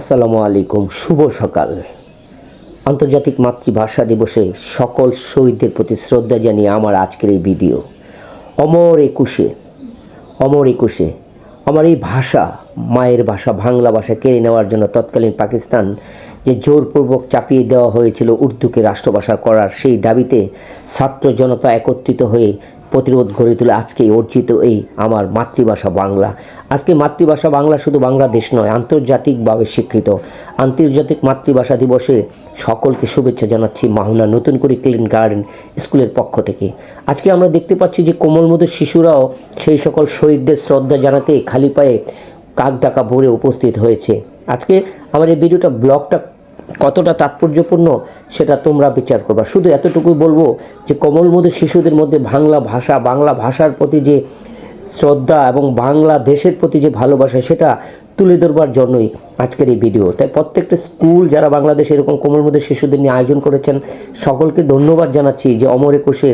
আসসালামু আলাইকুম, শুভ সকাল। আন্তর্জাতিক মাতৃভাষা দিবসে সকল শহীদদের প্রতি শ্রদ্ধা জানিয়ে আমার আজকের এই ভিডিও। অমর একুশে অমর একুশে, আমার এই ভাষা, মায়ের ভাষা, বাংলা ভাষা কেড়ে নেওয়ার জন্য তৎকালীন পাকিস্তান যে জোরপূর্বক চাপিয়ে দেওয়া হয়েছিল উর্দুকে রাষ্ট্রভাষা করার সেই দাবিতে ছাত্র জনতা একত্রিত হয়ে প্রতিরোধ গড়ে তুলে আজকে অর্জিত এই আমার মাতৃভাষা বাংলা। আজকে মাতৃভাষা বাংলা শুধু বাংলাদেশ নয়, আন্তর্জাতিকভাবে স্বীকৃত। আন্তর্জাতিক মাতৃভাষা দিবসে সকলকে শুভেচ্ছা জানাচ্ছি মাহুনা নতুন করে ক্লিন গার্ডেন স্কুলের পক্ষ থেকে। আজকে আমরা দেখতে পাচ্ছি যে কোমলমধু শিশুরাও সেই সকল শহীদদের শ্রদ্ধা জানাতে খালি পায়ে কাক ডাকা ভরে উপস্থিত হয়েছে। আজকে আমার এই ভিডিওটা ব্লগটা কতটা তাৎপর্যপূর্ণ, সেটা তোমরা বিচার করবা। শুধু এতটুকুই বলব যে কমলমধু শিশুদের মধ্যে বাংলা ভাষা, বাংলা ভাষার প্রতি যে শ্রদ্ধা এবং বাংলাদেশের প্রতি যে ভালোবাসা, সেটা তুলে ধরবার জন্যই আজকের এই ভিডিও। তাই প্রত্যেকটা স্কুল যারা বাংলাদেশে এরকম কোমল কোমলমধু শিশুদের নিয়ে আয়োজন করেছেন, সকলকে ধন্যবাদ জানাচ্ছি যে অমর একুশে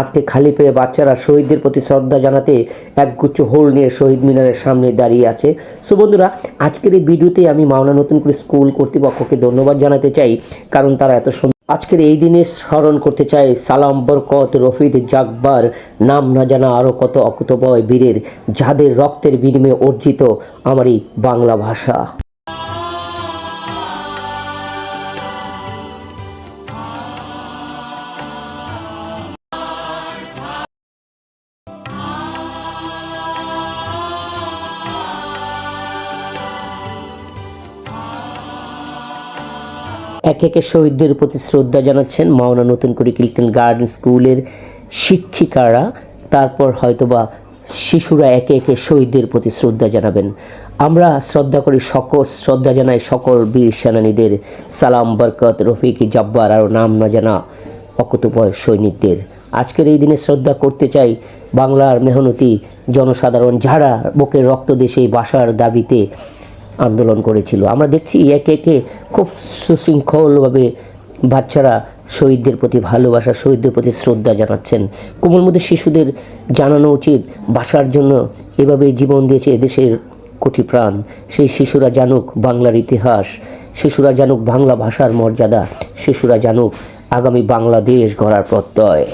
আজকে খালি পেয়ে বাচ্চারা শহীদদের প্রতি শ্রদ্ধা জানাতে একগুচ্ছ হোল নিয়ে শহীদ মিনারের সামনে দাঁড়িয়ে আছে। সো বন্ধুরা, আজকের এই ভিডিওতে আমি মাওনা নতুন করে স্কুল কর্তৃপক্ষকে ধন্যবাদ জানাতে চাই, কারণ তারা এত আজকের এই দিনে স্মরণ করতে চাই, সালাম, বরকত, রফিদ জাকবার নাম না জানা আরও কত অকুতবয় বীরের, যাদের রক্তের বিনিময়ে অর্জিত আমার এই বাংলা ভাষা। এক একে শহীদদের প্রতি শ্রদ্ধা জানাচ্ছেন মাওনা নতুন করে কিলটন গার্ডেন স্কুলের শিক্ষিকারা। তারপর হয়তোবা শিশুরা একে একে শহীদদের প্রতি শ্রদ্ধা জানাবেন। আমরা শ্রদ্ধা করি সকল, শ্রদ্ধা জানাই সকল বীর সেনানীদের। সালাম, বরকত, রফিক, জব্বার, আর নাম না জানা অকুতবয় সৈনিকদের। আজকের এই দিনে শ্রদ্ধা করতে চাই বাংলার মেহনতি জনসাধারণ যারা বুকের রক্ত দেশে বাসার দাবিতে আন্দোলন করেছিল। আমরা দেখছি একে একে খুব সুশৃঙ্খলভাবে বাচ্চারা শহীদদের প্রতি ভালোবাসা, শহীদদের প্রতি শ্রদ্ধা জানাচ্ছেন। কোমল মধ্যে শিশুদের জানানো উচিত বাসার জন্য এভাবে জীবন দিয়েছে এদেশের কোটি প্রাণ। সেই শিশুরা জানুক বাংলার ইতিহাস, শিশুরা জানুক বাংলা ভাষার মর্যাদা, শিশুরা জানুক আগামী বাংলাদেশ গড়ার প্রত্যয়।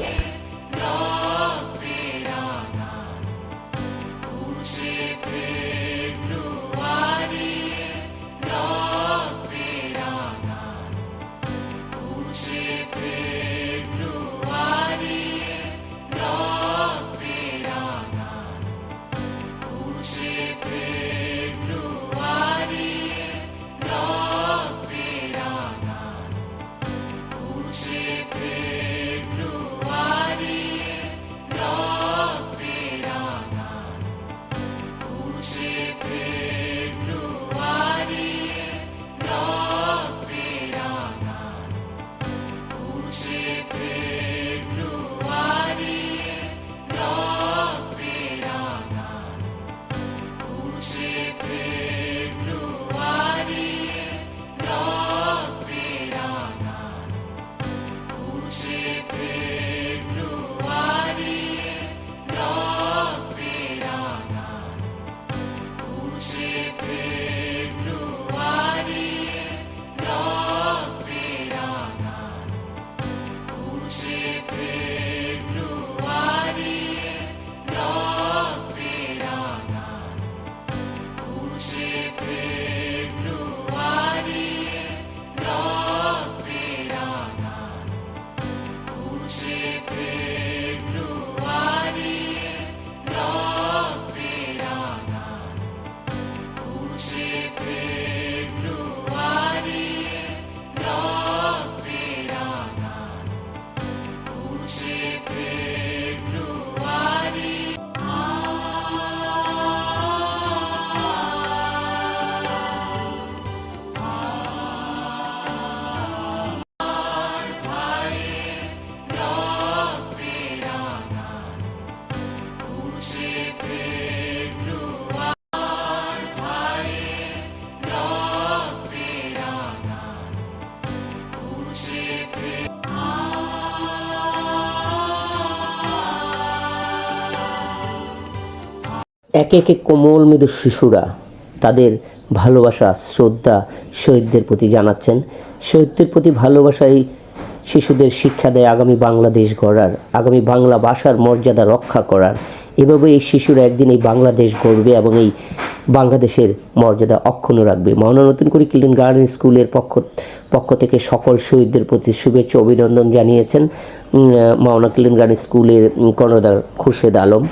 একে একে কোমল মৃদু শিশুরা তাদের ভালোবাসা, শ্রদ্ধা শহীদদের প্রতি জানাচ্ছেন। শহীদদের প্রতি ভালোবাসাই শিশুদের শিক্ষা দেয় আগামী বাংলাদেশ গড়ার, আগামী বাংলা ভাষার মর্যাদা রক্ষা করার। এভাবে এই শিশুরা একদিন এই বাংলাদেশ গড়বে এবং এই বাংলাদেশের মর্যাদা অক্ষুণ্ণ রাখবে। মাওনা নতুন করে কিলিন গার্ডেন স্কুলের পক্ষ পক্ষ থেকে সকল শহীদদের প্রতি শুভেচ্ছা অভিনন্দন জানিয়েছেন মাওনা কিলিন গার্ডেন স্কুলের কর্ণদার খুরশেদ আলম।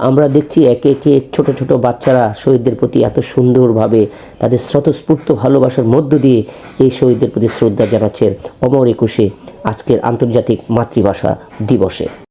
আমরা দেখছি একে একে ছোট ছোট বাচ্চারা শহীদদের প্রতি এত সুন্দরভাবে তাদের স্বতঃস্ফূর্ত ভালোবাসার মধ্য দিয়ে এই শহীদদের প্রতি শ্রদ্ধা জানাচ্ছেন অমর একুশে আজকের আন্তর্জাতিক মাতৃভাষা দিবসে।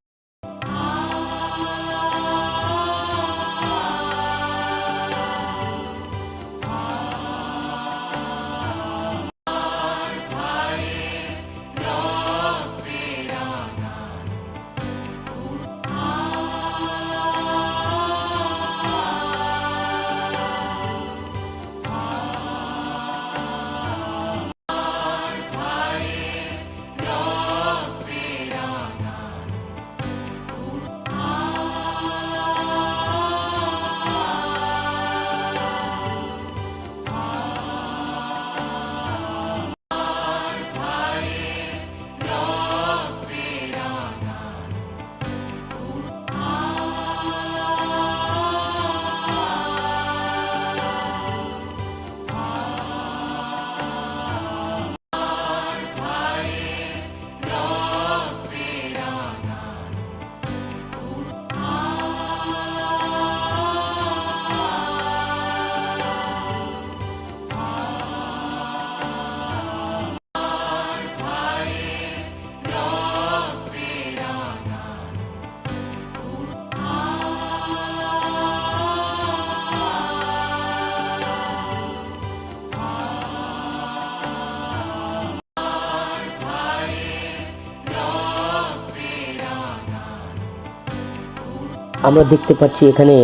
আমরা দেখতে পাচ্ছি এখানে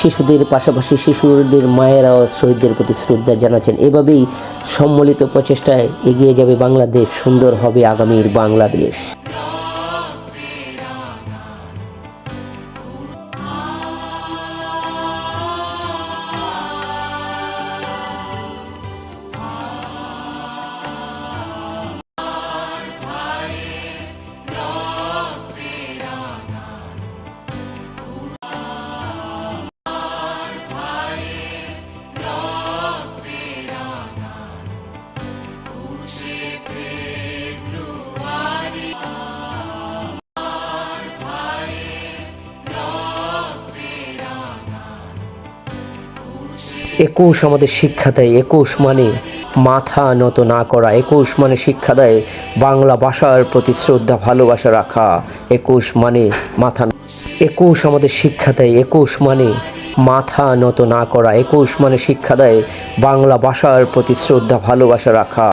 শিশুদের পাশাপাশি শিশুদের মায়েরাও শহীদদের প্রতি শ্রদ্ধা জানাচ্ছেন। এভাবেই সম্মিলিত প্রচেষ্টায় এগিয়ে যাবে বাংলাদেশ। সুন্দর হবে আগামীর বাংলাদেশ। একুশ আমাদের শিক্ষা দেয়, একুশ মানে মাথা নত না করা, একুশ মানে শিক্ষা দেয় বাংলা ভাষার প্রতি শ্রদ্ধা, ভালোবাসা রাখা, একুশ মানে মাথা একুশ আমাদের শিক্ষা দেয়, একুশ মানে মাথা নত না করা, একুশ মানে শিক্ষা দেয় বাংলা ভাষার প্রতি শ্রদ্ধা, ভালোবাসা রাখা।